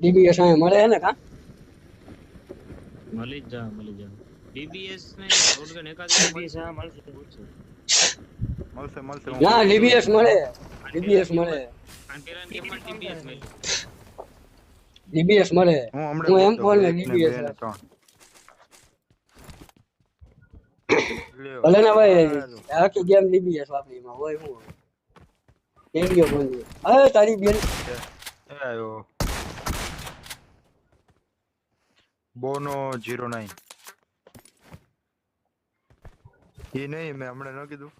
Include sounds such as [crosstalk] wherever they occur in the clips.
DBS અહીં મળે ને કા? મળી જા મળી જા ડીબીએસ ને શોટગન એકાદ ડીબીએસ હા મળશે. મળશે મળશે. ના ડીબીએસ મળે. ડીબીએસ મળે. આન કે પણ ડીબીએસ મળે? ડીબીએસ મળે. હું એમ કોલ ને. લ્યો. ભલે ને ભાઈ આખી ગેમ ડીબીએસ વાપરી એમાં હોય હું કેમ ગયો ફોન હવે તારી બેન એ બોનો 09 એ નહીં મેં હમણાં ન કીધું.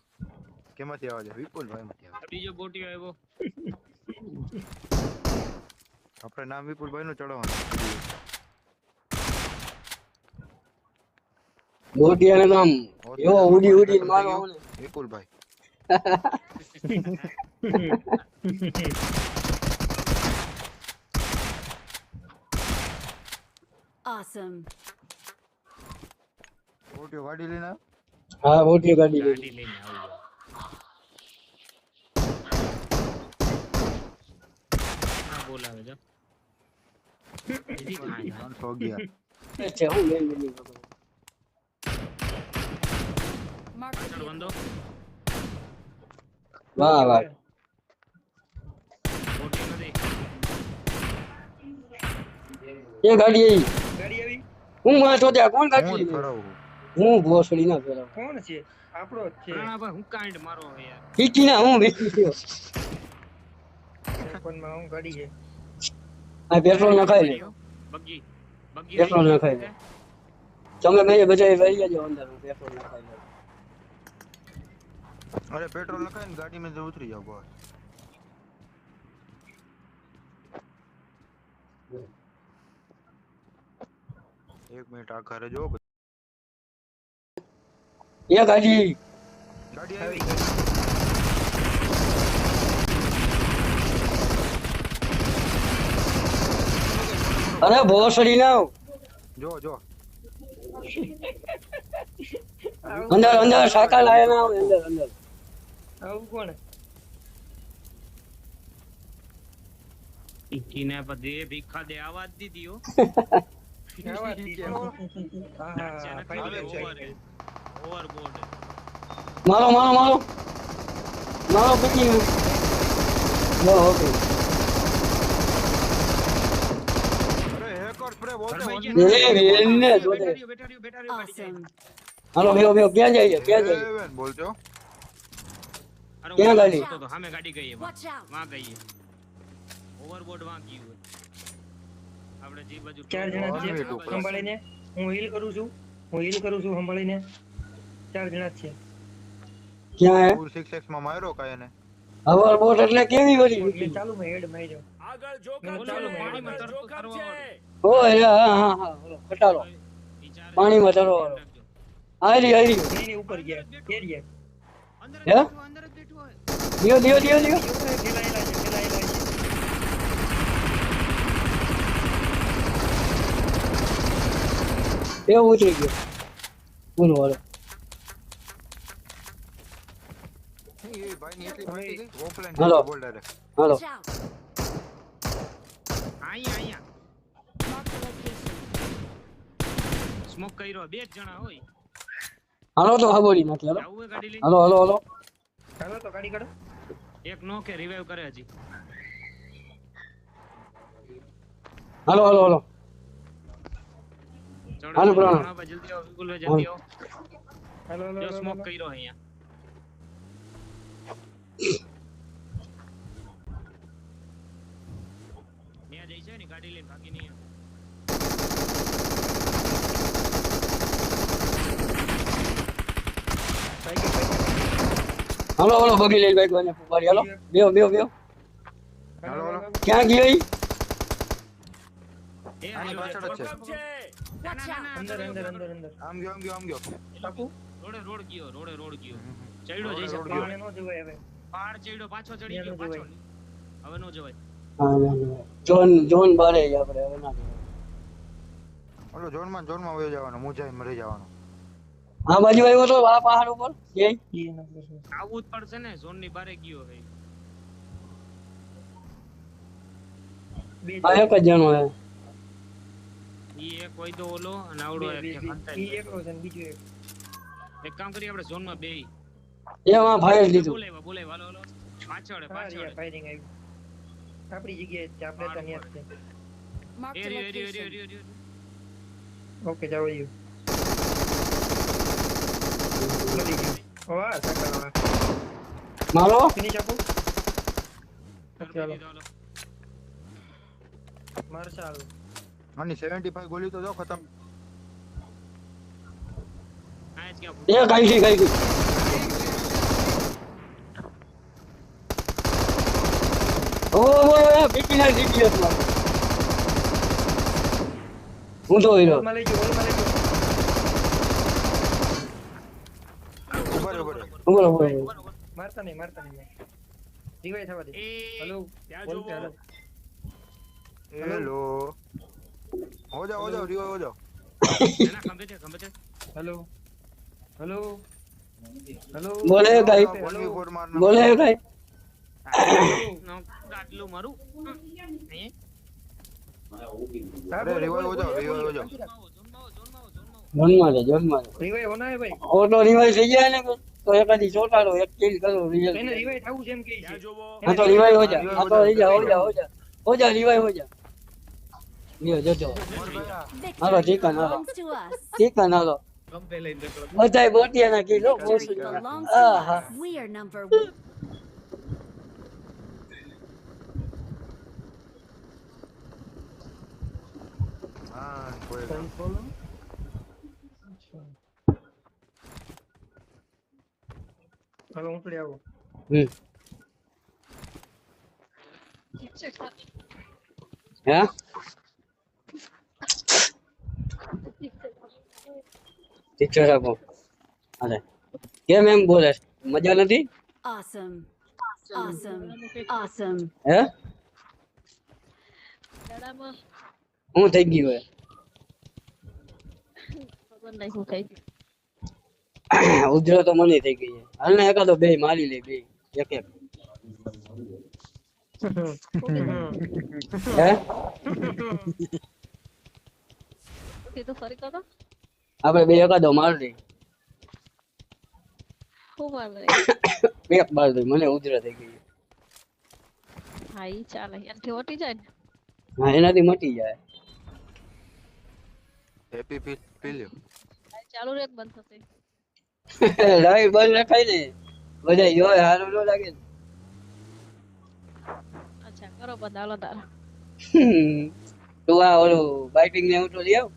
કેમાંથી આવે છે? વિપુલભાઈ માંથી આવે બીજો બોટી આવ્યો. આપણે નામ વિપુલભાઈ નું ચડાવવાનું બોટિયા આમ એવો ઉડી ઉડી મારો વિપુલ વિપુલભાઈ. Awesome. ઓટીઓ ગાડી લઈને હા ઓટીઓ ગાડી લઈ. લઈને ના બોલાવે જો. બીજી થાય ના. 311 છે હું મેન મેન પાછળ બંધો. વાહ વાહ. એ ગાડી આવી? હું માં તો ત્યાં કોણ ગાડી ફરાવું હું ભોસડી ના પેલા. કોણ છે? આપણો જ છે. પ્રણાભાઈ હું કાંડ મારો હવે યાર. પીકી ના હું વીકી થયો. માં હું ગાડી છે. આ પેટ્રોલ નખાય લે બગી બગી પેટ્રોલ ના ખાઈ લે તમે બે બધા વહી જજો અંદર હું પેટ્રોલ ખાઈ લે અરે પેટ્રોલ નખાય ને ગાડીમાં જ ઉતરી જાવ બસ. એક મિનિટ આ ઘરે જો એ ગાડી ગાડી આવી અરે ભોસડી ના જો જો અંદર અંદર સાકા લાય ના અંદર અંદર. આવું કોણ? એ ભીખા દે આવાજ દીધી [laughs] મારો મારો મારો મારો નો ઓકે જાય. હાલો બેહો બેહો ક્યાં જઈએ ક્યાં જઈએ સેવન ક્યાં ગાડી? તો સામે ગાડી ગઈ ગઈ ઓવરબોર્ડ ગયું. આપણે જે બાજુ ચાર જણા છે. સંભાળીને હું હીલ કરું છું. હું હીલ કરું છું સંભાળીને ચાર જણા છે ક્યાં હે? ફૂલ સિક્સ એક્સમાં માર્યો કાય ને હવાર બોટ એટલે કેવી વળી ચાલુ મે હેડ મેં ઓલો ચાલુ માં પાણીમાં હેડ તરતો તરવા ઓ ઓય હા હા હા ઓલો પાણી માં તરવા. આરી આરી નહીં ઉપર ગયા એ રહ્યા અંદર જ બેઠો, અંદર જ બેઠો. હોય. દિયો દિયો દિયો દિયો ફેલાયેલા છે ફેલાયેલા છે એવું ઉતરી ગયો બોલો હાલો હલો હલો. સ્મોક કર્યો બે જણા હોય હાલો તો હાબોડી નાખી, હાલો. હાલો હાલો હાલો. તો ગાડી કાઢો એક નો કે રિવાઇવ કરે હજી હાલો હાલો હાલો. હાલો, ચડો, જલ્દી આવો વિપુલભાઈ, જલ્દી આવો હાલો હેલો જો સ્મોક કર્યો અહીંયા ન્યા જઈ છે ને ગાડી લઈને ભાગી નહીં. હાલો હાલો બગી લઈ બાઈક વાને ફુવારી. હાલો બેઓ બેઓ બેઓ હાલો, હાલો. ક્યાં ગયો એ આની પાછળ જ છે. પકડ. ના, ના, ના, ના, અંદર અંદર અંદર અંદર અંદર. આમ ગયો આમ ગયો આમ ગયો. પાકું રોડે રોડ ગયો રોડે રોડ ગયો. હમ, હમ. ચડ્યો જઈ શકે ગયો. નો જવાય હવે. પહાડ ચડ્યો પાછો ચડી ગયો પાછો હવે નો જવાય. હા ના, ના. જોન જોન બારે જ આપણે હવે ના જવાય. ઓલો જોનમાં ને જોનમાં વયો જવાનો મુજાઈ મરી જવાનો. આ બાજુ આવ્યો તો આ પહાડ ઉપર? ક્યાંય? ઈ ન કરશો. આવવું જ પડશે ને ઝોનની બારે ગયો હે. બે એક જ જણો હે. ઈ એક હોય તો ઓલો અને આવડો બે એક બે છે બે. ખંતાઈ ઈ એકલો છે ને બીજો એક. એક કામ કરીએ આપણે ઝોનમાં બેહી એમાં ફાયર લીધું. બોલાવ્યા બોલાવ્યા. હાલો હાલો. પાછળ હે, હા પાછળ. રિયા હે. ફાયરિંગ આવ્યું આપણી જગ્યાએ જ છે આપણે તો ન્યા જ છે. Marked a એ રહ્યો, એ રહ્યો, એ રહ્યો, location. એ રહ્યો, એ રહ્યો. ઓકે જાવ યુ મરી? ગયું વાહ સાકા મારો ફિનિશ આપું ચાલો, ચાલો. હાલો. 75 ગોળી તો જો ખતમ. એ કઈ ગઈ કઈ ગઈ. ઓ ઓ ઓ બીપી ના જીપી હતો હું તો હીરો. ઉપર ઊભો. મારતા નહીં મારતા નહીં રિવાઈ થવા દે. હેલો. હેલો હેલો હો જાઓ હો જાઓ રીવો હો જાઓ. એના ખંભે છે, ખંભે છે. હેલો હેલો હેલો બોલે ભાઈ. બોલે ભાઈ. નો, ગાટલું મારું? હે? અરે રીવો હો જાઓ હો જાઓ. હોના હે ભાઈ. ઓટો રિવાઇવ થઈ જાય ને તો એકાદી ચોટાડો એક કિલ કરો રિયલ એને રિવાઈ થવું છે એમ કે હા તો રિવાઇવ હો જા હા તો હો જા હો જા હો જા. હો જા રિવાઇવ હો જા. nhiều Mio Jojo. Alo chỉ cần alo. Chỉ cần alo. Ở đây bớt tiền là kilo bớt tiền. Ờ ha. Ah, bueno. Solo un pliego. Mm. ¿Ya? છે રાખો અરે. કેમ એમ બોલે? મજા નથી? ઓસમ ઓસમ ઓસમ હે? હું થઈ ગયું હે ઉધરો તો મને થઈ ગઈ છે. હાલ ને એકાદો બે મારી લે બે. એક એક. હે? તો ફરી કરો તો આપણે બે એકાદો મારી લઈ શું મારે એક બાર દઈ મને ઉધરો થઈ ગઈ છે. હા ઈ ચાલે એનાથી ઓટી જાય ને હા એનાથી મટી જાય હેપી પી પી લ્યો હા, ચાલુ રે બંધ થશે લાઈટ બંધ રખાય ને બધા જોય હારું ન લાગે ને અચ્છા કરો બંધ હાલો તાર તું આ ઓલું બાઇટિંગ ને એવું તો લઈ આવ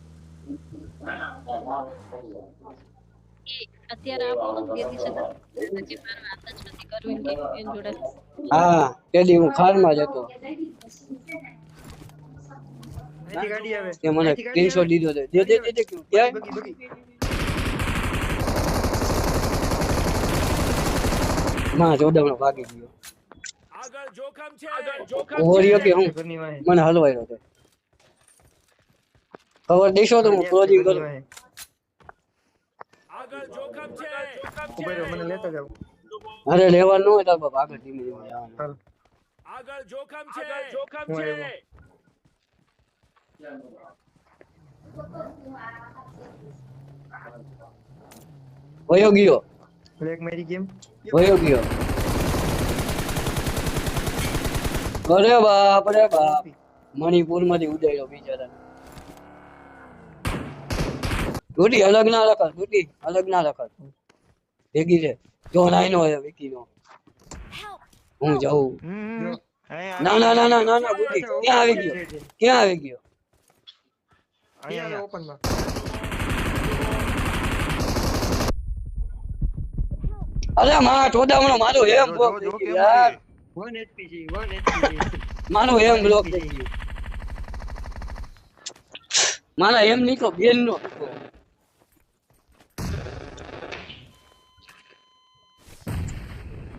હા તેદી હું ખારમાં જ હતો. અહીંથી ગાડી આવે. તે મને ત્રણસો દીધો દે દે દે માં ભાગી ગયો. ઓરિયો કે હું? મને હલવાયો છે. ખબર દેશો તો હું ક્લોઝિંગ કરું. આગળ જોખમ છે. ઊભા રહો, મને લેતો જાવ અરે લેવાનું હોય તો બાપ આગળ ધીમે ધીમે જવાનું. છે. જોખમ છે. વયો ગયો. બ્લેક મેરી ગેમ. વયો ગયો. અરે બાપ રે બાપ. મણિપુરમાંથી ઉડાડ્યો બિચારા તૂટી અલગ ના રખત તૂટી અલગ ના રખત ભેગી છે. જો લાઈન હોય વિકી નો હું જાઉં. ના ના ના ના ના ના ગુટી ક્યાં આવી ગયો? ક્યાં આવી ગયો? અહીંયા અરે માં ચોદામણો મારું એમ બ્લોક થઈ ગયું યાર. 1 એચપી છે 1 એચપી મારું એમ બ્લોક થઈ ગયું મારા એમ નીકળો બેન નો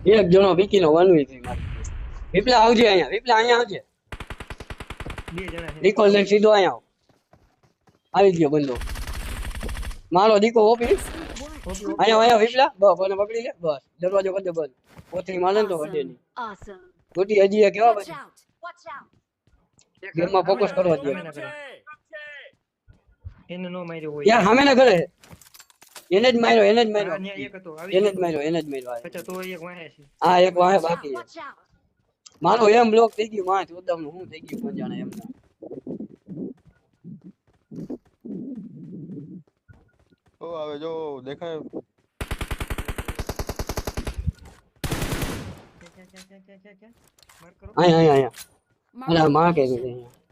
એક જણો વિકી નો વનવી થી મારી. વિપલા આવજે અહીંયા વિપલા અહીંયા આવજે. બે જણા નિકોલ લઈ સીધો અહીંયા આવી. ગયો બંદો. મારો દીકો ઓપી. અહીંયા અહીંયા વિપલા? બસ મને પકડી લે. બસ દરવાજો કરી દે બંધ કોથળી મારે તો Awesome. નહીં. ગોટી હજી એ કેવા બસ ગેમમાં ફોકસ કરવા દે. એને નો માર્યો હોય. યાર સામે ના કરે એને જ માર્યો એને જ માર્યો. એને જ માર્યો એને જ માર્યો અચ્છા તો એક વાહે છે. આ એક વાહે બાકી છે. મારો એમ બ્લોક થઈ ગયું માં ચોદમનું શું થઈ ગયું કોણ જાણે એમ. ઓ આવે જો દેખાય. અહીંયા અહીંયા અહીંયા. Mark માં કે છે અહીંયા.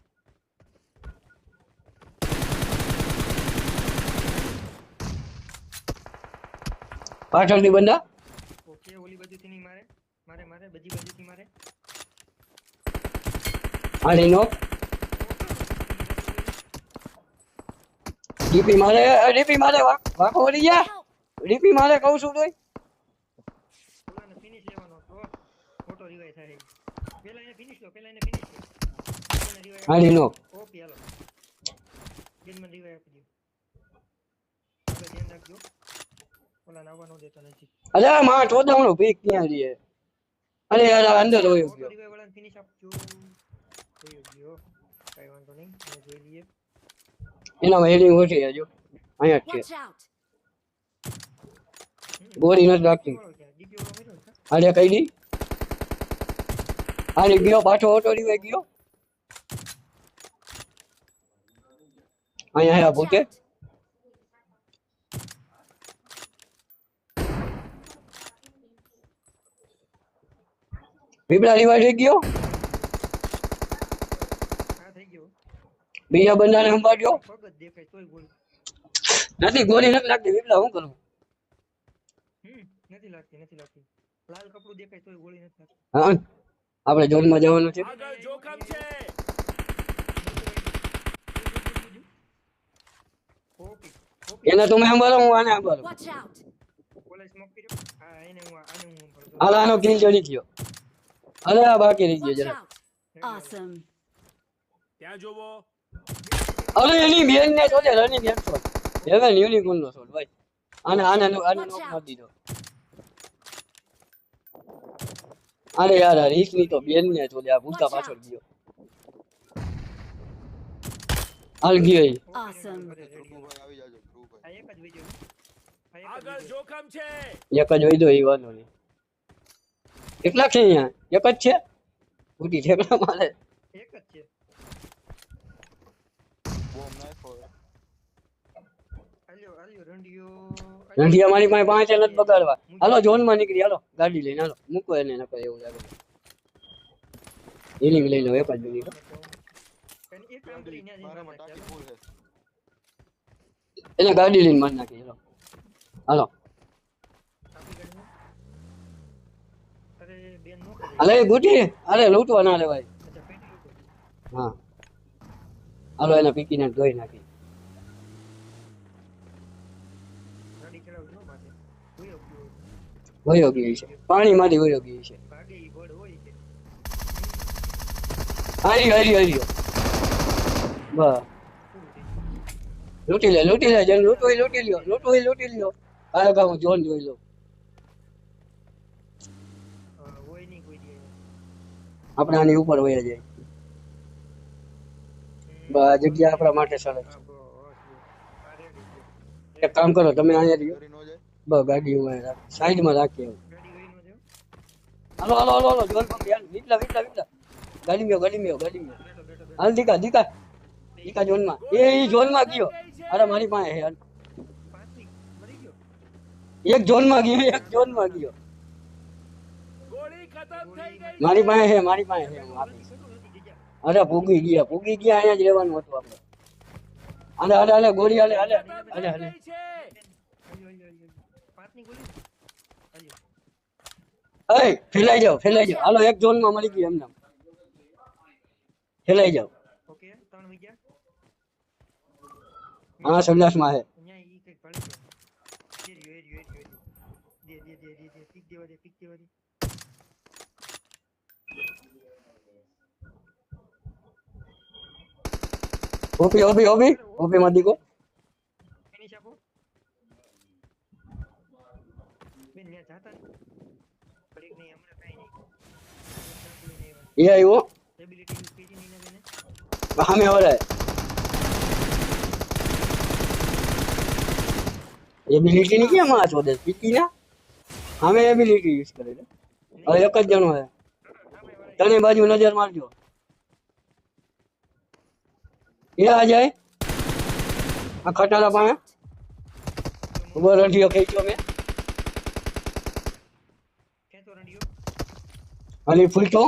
પાછળથી બંદા. ઓકે ઓલી બાજુથી નહીં મારે. મારે મારે બધી બાજુથી મારે. આની નો ડીપી મારે ડીપી મારે વાક- વળી ગયા! ડીપી મારે કહું છું તોય. ઓલાને ફિનિશ લેવાનો તો ફોટો રિવાઇવ થાય. પેલા એને ફિનિશ લો પેલા એને ફિનિશ લો. revive આની ઓકે હાલો. ગેમમાં રિવાઈ આપી દો. ધ્યાન રાખજો. ઓલા નાવા નો દેતો નથી. અરે માં ચોદમનું પીક ક્યાં રહી અરે યાર અંદર હોય ગયો. કઈ વાંધો નહીં. જોઈ લઈએ. એના હેડિંગ ઓછી હજુ અહીંયા જ છે. ગોરી નથી લાગતી આને કઈ દી અરે ગયો પાછો ઓટો રીવે ગયો. અહીંયા આયા Watch પીપળા રીવા થઈ ગયો? હા થઈ ગયો. બીજા બંદાને સંભાળ્યો નથી ગોળી નથી લાગતી પીપળા શું કરું? નથી લાગતી નથી લાગતી. લાલ કપડું દેખાય તોય ગોળી નથી લાગતી. હા આપણે જોનમાં જવાનું છે. આગળ જોખમ છે. એને તમે સંભાળો હું આને સંભાળું. આનો કિલ જડી ગયો અરે આ બાકી રહી ગયો જરા. ઓસમ ત્યાં જોવો. અરે એની બેન ને જોડે રનિંગ છોડ. હેવન યુનિકોર્ન નો છોડ ભાઈ. આને આને આને નોક મારી દીધો. અરે યાર આ રીસની તો બેન ને છોડે આ ભૂતા પાછળ ગયો. હાલ ગયો ઓસમ આવી જાજો ધ્રુવભાઈ આ એક જ જોખમ છે. એક જ હોય તો એ વાંધો નહીં. કેટલા છે અહીંયા? એક જ છે? ઉડી ઠેકડા મારે. એક જ છે. બોમ્બ નાખો રંડિયો. મારી પાસે પાંચ નથી બગાડવા. હાલો ઝોનમાં નીકળી. હાલો ગાડી લઈને હાલો. મૂકો એને નકર એવું લાગે. હિલિંગ લઈ લો એક જ મિનિટ છે. એને ગાડી લઈને મારી નાખી હાલો. હાલો આપણી ગાડીમાં. અરે એ બુટી અરે લૂંટવા ના લેવાય હા. હાલો, એને પીકીને ધોઈ નાખી. વયો ગઈ છે. પાણી માંથી વયો ગઈ છે. હરી હરી હરી બસ. લૂટી લે, લૂંટી લે, જેને લૂંટવું લૂંટી લ્યો. લૂંટવું લૂંટી લ્યો. આ હું જોન જોઈ લઉં હા, હોય નહીં કોઈ દી આપણે આની ઉપર વયા જાય. આ જગ્યા આપણા માટે સરસ છે. એક કામ કરો, તમે અહીંયા રહ્યો. બસ ગાડી હું સાઈડમાં જાવ હાલો હાલો હાલો હાલો જોન પંપ યાર વિટલા વિટલા વિટલા ગાડી મેં ગાડી મેં ગાડી મેં. હાલ, દીકા દીકા. દીકા જોનમાં એ જોનમાં ગયો. અરે, મારી પાસે. ગયો એક જોનમાં ગયો, એક જોનમાં ગયો ગોળી ખતમ થઈ ગઈ મારી પાસે હે મારી પાસે હે હું આપીશ કેટલું નથી જગ્યા અરે પૂગી ગયા પૂગી ગયા અહીંયા જ રહેવાનું હતું આપણે. હાલે હાલે હાલે ગોળી હાલે હાલે હાલે હાલે. ગઈ છે આલ્યો, આલ્યો, આલ્યો. પાંચની ગોળી આલ્યો. એ ફેલાઈ જાઓ ફેલાઈ જાઓ. હાલો એક ઝોનમાં મળી ગયું એમને. ફેલાઈ જાઓ. ઓકે ત્રણ વાગ્યા હા સંડાસમાં હે અહીંયા ઈ કંઈક ભાળી ગયો એ રહ્યો, એ રહ્યો, એ રહ્યો, એ રહ્યો. દે દે દે દે દે પીક દેવા દે પીક દેવા દે. ઓપી ઓપી ઓપી ઓપી માં દીકો ફિનિશ આપો બેન ત્યાં જાતા નહીં ઘડીક નહીં હમણાં કાંઈ નહીં એ આવ્યો એબિલિટી યુઝ કરી નહીં ને બેને સામે વળાય એબિલિટી ની કેમ આ ચોદે પીકી ના સામે એબિલિટી યુઝ કરે છે હવે એક જ જણો છે તને બાજુ નજર મારજો એ આ જાય. આ ખટારા પાસે ઊભો રઢિયો ખેંચ્યો મેં. અને ફૂલતો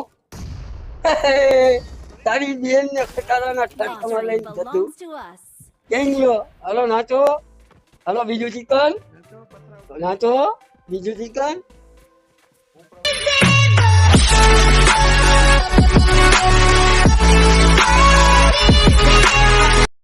તારી બેન ને ખટારાના rush લઈને જતું. ક્યાં ગયો? હાલો નાચો. હલો બીજું ચિકન. નાચો. બીજું ચિકન.